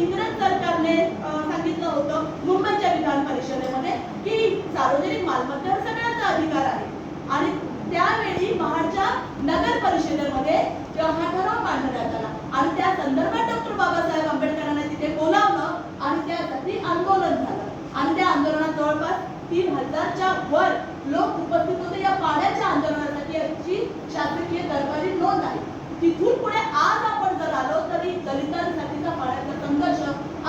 इंग्रज सरकारने सांगितलं होतं मुंबईच्या विधान परिषदेमध्ये की सार्वजनिक मालमत्तेवर सगळ्यांचा अधिकार आहे. आणि त्यावेळी महाडच्या नगर परिषदेमध्ये हा ठराव मांडण्यात आला. आणि त्या संदर्भात डॉक्टर बाबासाहेब आंबेडकरांना तिथे बोलावलं आणि त्यासाठी आंदोलन झालं. आणि त्या आंदोलनात जवळपास तीन हजारच्या वर लोक उपस्थित होते. या पाण्याच्या आंदोलनासाठी शासकीय दरबारी लोक आहे तिथून पुढे आज आपण जर आलो तरी दलितांसाठीचा पाण्याचा संघर्ष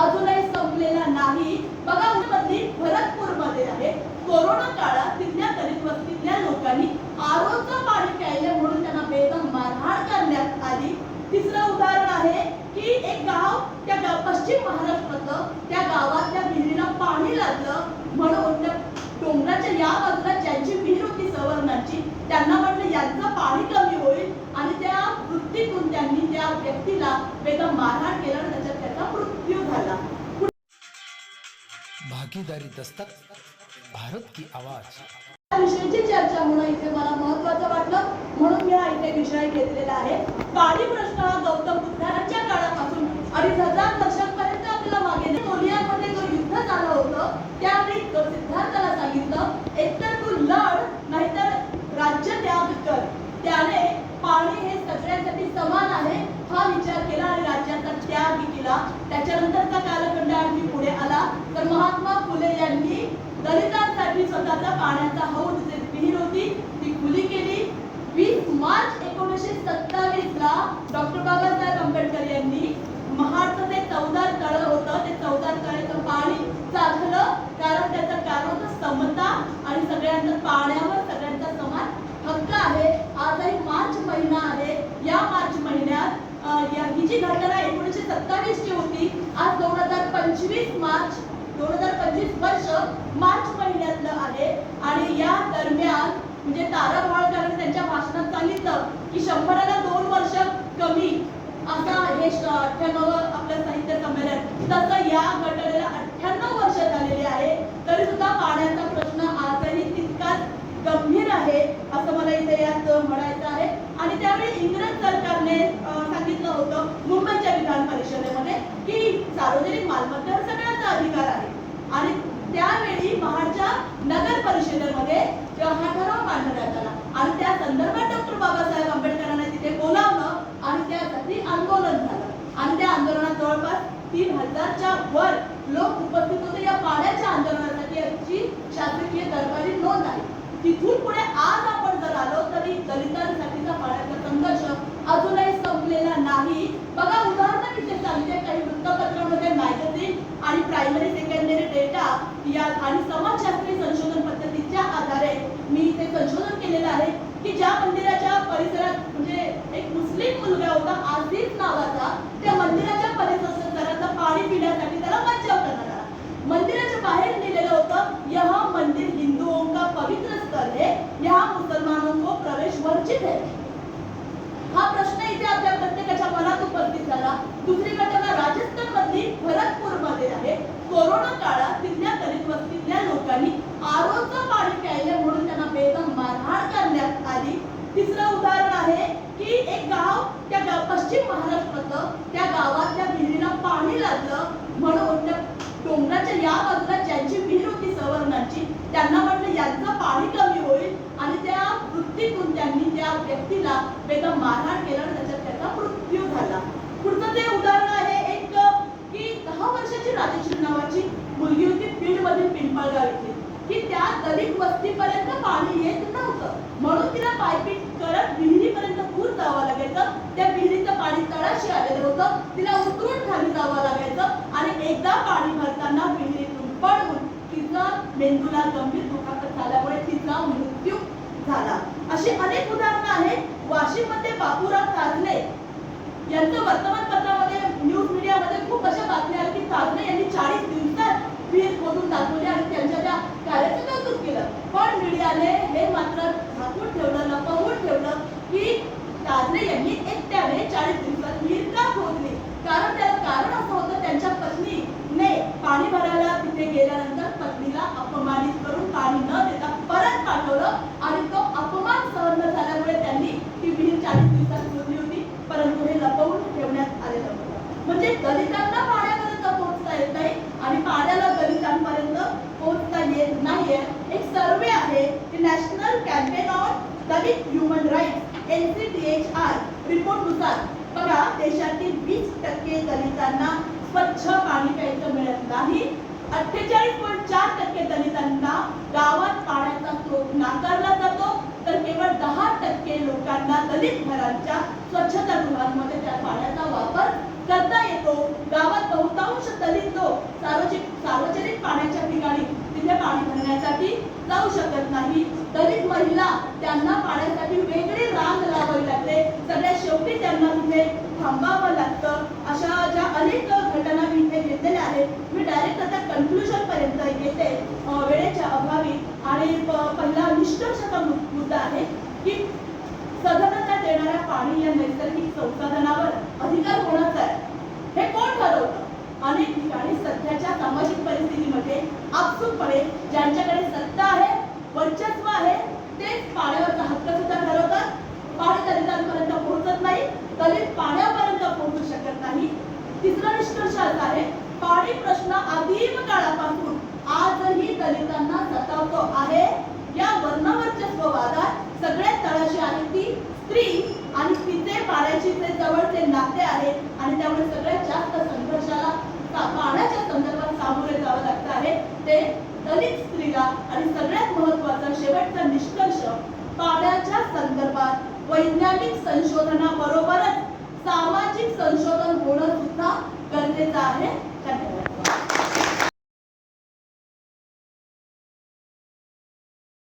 अजूनही संपलेला नाही बघा मधली भरतपूरमध्ये आहे कोरोना काळात तिथल्या दलित वस्तीतल्या लोकांनी आरोचं पाणी प्यायले म्हणून त्यांना बेदम मारहाण करण्यात आली तिसरं उदाहरण आहे की एक गाव त्या गाव पश्चिम महाराष्ट्रातलं त्या गावात त्या विहिरीला पाणी लागलं. म्हणून त्या डोंगराच्या या बाजूला ज्यांची विहीर होती सवर्णांची त्यांना म्हटलं यांचं पाणी कमी होईल आणि त्या वृत्तीतून त्यांनी त्या व्यक्तीला मारहाण केलं आणि त्याच्यात त्याचा मृत्यू झाला. भागीदारी दस्तक भारत की आवाज. विषयीची चर्चा होणं इथे मला महत्वाचं वाटलं. म्हणून मी हा इथे विषय घेतलेला आहे. पाणी प्रश्न हा गौतम बुद्धांच्या अडीच हजार वर्षांपर्यंत आपल्याला मागे कोरियामध्ये जो युद्ध झालं होतं त्यावेळी सिद्धार्थाला सांगितलं एकतर तू लढ नाहीतर राज्य त्याग कर. त्याने पाणी हे सगळ्यांसाठी समान आहे हा विचार केला आणि राज्याचा त्याग केला. त्याच्यानंतरचा कालखंड आणखी पुढे आला. तर महात्मा फुले यांनी दलितांसाठी स्वतःचा पाण्याचा हौद जे विहीर होती ती खुली केली. वीस मार्च एकोणीसशे सत्तावीस ला डॉक्टर बाबासाहेब आंबेडकर यांनी महाडचं ते चौदार तळ होतं ते चौदार तळेचं पाणी चाललं कारण त्याचं कारण होतं समता आणि सगळ्यांचं पाण्यावर सगळ्यांचा समान हक्क आहे आजही मार्च महिना आहे या मार्च महिन्यात अं, या ही जी घटना एकोणीसशे सत्तावीस ची होती आज दोन हजार पंचवीस मार्च दोन हजार पंचवीस वर्ष मार्च महिन्यातलं आहे. आणि या दरम्यान म्हणजे तारा भावळकरांनी त्यांच्या भाषणात सांगितलं की शंभराला दोन वर्ष कमी असा हे अठ्ठ्याण्णव आपलं साहित्य संमेलन. तसं या घटनेला अठ्ठ्याण्णव वर्ष झालेले आहे. तरी सुद्धा पाण्याचा प्रश्न आजही तितकाच गंभीर आहे असं मला इथे यात म्हणायचं इंग्रज सरकारने सांगितलं होतं मुंबईच्या विधान परिषदेमध्ये की सार्वजनिक मालमत्तेवर सगळ्यांचा अधिकार आहे. आणि त्यावेळी महाडच्या नगर परिषदेमध्ये हा ठराव मांडण्यात आला. आणि त्या संदर्भात डॉक्टर बाबासाहेब आंबेडकरांना तिथे बोलावलं आणि त्यासाठी आंदोलन झालं. आणि त्या आंदोलनात जवळपास तीन हजारच्या वर लोक उपस्थित होते. या पाण्याच्या आंदोलनासाठी याची शासकीय दरबारी नोंद आहे. तिथून पुढे आज आपण जर आलो तरी दलितांसाठी पाण्याचा संघर्ष अजूनही संपलेला नाही बघा उदाहरण मी ते सांगते काही वृत्तपत्रामध्ये मॅगझिन आणि प्रायमरी सेकंडरी डेटा या आणि समाजशास्त्रीय संशोधन पद्धतीच्या आधारे मी इथे संशोधन केलेलं आहे की ज्या मंदिराच्या परिसरात म्हणजे एक मुस्लिम मुलगा होता आसिफ नावाचा त्या मंदिराच्या परिसराचं पाणी पिण्यासाठी त्याला बचाव करण्यात आला मंदिराच्या बाहेर लिहिलेलं होतं यह मंदिर हिंदुओं का पवित्र स्थल है यहाँ मुसलमानों को प्रवेश वर्जित है प्रश्न इथे आपल्या प्रत्येकाच्या मनात उपस्थित झाला. दुसरी घटना राजस्थान मधली भरतपूरमध्ये आहे. कोरोना काळात तिथल्या दलित वस्तीतल्या लोकांनी आरोचं पाणी प्यायले म्हणून त्यांना बेदम मारहाण करण्यात आली. तिसरं उदाहरण आहे की एक गाव त्या गाव पश्चिम महाराष्ट्रातलं त्या गावात त्या विहिरीला पाणी लागलं. म्हणून त्या डोंगराच्या या बाजूला ज्यांची विहीर होती सवर्णांची त्यांना म्हटलं यांचं पाणी कमी होईल आणि त्या वृत्तीतून त्यांनी त्या व्यक्तीला बेदम मारहाण केलं आणि त्याचा मृत्यू झाला. पुढचं ते उदाहरण आहे एक की दहा वर्षाची राजश्री नावाची मुलगी होती बीड मधील पिंपळगाव इथली की त्या दलित वस्तीपर्यंत पाणी येत नव्हतं. म्हणून तिला पायपीट करत विहिरीपर्यंत पूर जावं लागायचं. त्या विहिरीचं पाणी तळाशी आलेलं होतं. तिला उतरून खाली जावं लागायचं. आणि एकदा पाणी भरताना विहिरीतून पडून तिचा मेंदूला गंभीर दुखापत झाल्यामुळे तिचा मृत्यू झाला. अशी अनेक उदाहरणं आहेत. वाशिममध्ये बापूराव काजले यांचं वर्तमानपत्रामध्ये न्यूज मीडियामध्ये खूप अशा दलितांना पाण्यापर्यंत पोहोचता येत नाही आणि पाण्याला दलितांपर्यंत पोहोचता येत नाहीये. एक सर्वे आहे की national campaign on Dalit human right N C T H R रिपोर्टनुसार बघा देशातील वीस टक्के दलितांना स्वच्छ पाणी प्यायचं मिळत नाही. अठ्ठेचाळीस पॉईंट चार टक्के दलितांना गावात पाण्याचा स्रोत नाकारला जातो. तर केवळ दहा टक्के लोकांना दलित घरांच्या स्वच्छता गृहांमध्ये त्या पाण्याचा वापर करता येतो. गावात बहुतांश दलित लोक सार्वजनिक सार्वजनिक पाण्याच्या ठिकाणी तिथे पाणी भरण्यासाठी जाऊ शकत नाही. दलित महिला त्यांना पाण्यासाठी वेगळी रांग लावावी लागते सगळ्यात शेवटी त्यांना तिथे थांबावं लागतं. अशा ज्या अनेक घटना मी इथे घेतलेल्या आहेत मी डायरेक्ट आता कन्क्लुजन पर्यंत येते वेळेच्या अभावी. आणि पहिला निष्कर्षाचा मुद्दा आहे की सदनता देणाऱ्या पाणी या नैसर्गिक संसाधनावर अधिकार कोणाचा आहे. हे कोण ठरवतं? अनेक ठिकाणी सध्याच्या सामाजिक परिस्थितीमध्ये आपसुकपणे ज्यांच्याकडे सत्ता आहे वर्चस्व आहे तेच पाण्यावरचा हक्क सुद्धा ठरवतात. पाणी दलितांपर्यंत पोहोचत नाही दलित पाण्यापर्यंत पोहोचू शकत नाही. तिसरा निष्कर्ष असा आहे पाणी प्रश्न आदिम काळापासून आजही दलितांना सतावतो आहे. या वर्णवर्चस्व वादात सगळ्यात तळाशी आहे ती स्त्री आणि तिचे पाण्याची ते जवळचे नाते आहे आणि त्यामुळे सगळ्यात जास्त संघर्षाला पाण्याच्या संदर्भात सामोरे जावं लागतं आहे. ते दलित स्त्रीला आणि सगळ्यात महत्त्वाचा शेवटचा निष्कर्ष पाण्याच्या संदर्भात वैज्ञानिक संशोधनाबरोबरच सामाजिक संशोधन होणं सुद्धा गरजेचं आहे. धन्यवाद.